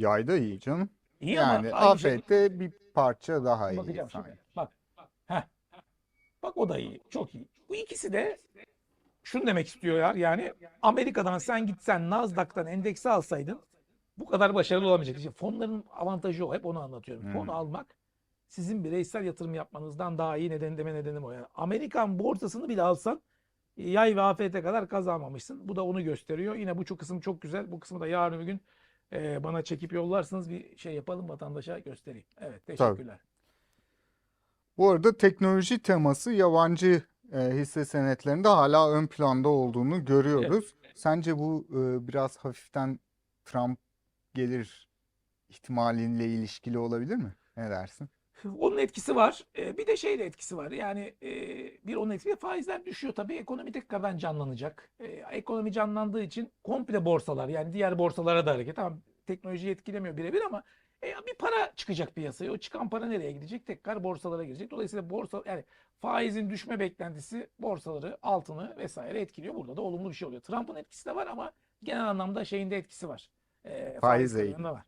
Yay da iyi canım. İyi Yani ama afette bir parça daha iyi Bakacağım sanki. şimdi. Bak. Heh. Bak o da iyi. Çok iyi. Bu ikisi de şunu demek istiyorlar. Yani Amerika'dan sen gitsen Nasdaq'tan endeksi alsaydın bu kadar başarılı olamayacak. İşte fonların avantajı o. Hep onu anlatıyorum. Hmm. Fon almak sizin bireysel yatırım yapmanızdan daha iyi neden deme nedenim o. Yani Amerikan borsasını bile alsan yay ve afete kadar kazanmamışsın. Bu da onu gösteriyor. Yine bu çok kısım çok güzel. Bu kısmı da yarın bir gün e, bana çekip yollarsınız bir şey yapalım vatandaşa göstereyim. Evet teşekkürler. Bu arada teknoloji teması yabancı e, hisse senetlerinde hala ön planda olduğunu görüyoruz. Sence bu e, biraz hafiften Trump gelir ihtimaliyle ilişkili olabilir mi? Ne dersin? Onun etkisi var. Ee, Bir de şey de etkisi var. Yani e, bir onun etkisi faizler düşüyor tabii. Ekonomi tekrardan canlanacak. Ee, Ekonomi canlandığı için komple borsalar yani diğer borsalara da hareket. Tamam teknolojiyi etkilemiyor birebir ama e, bir para çıkacak piyasaya. O çıkan para nereye gidecek? Tekrar borsalara girecek. Dolayısıyla borsa yani faizin düşme beklentisi borsaları, altını vesaire etkiliyor. Burada da olumlu bir şey oluyor. Trump'ın etkisi de var ama genel anlamda şeyin de etkisi var. Ee, Faiz kararında var.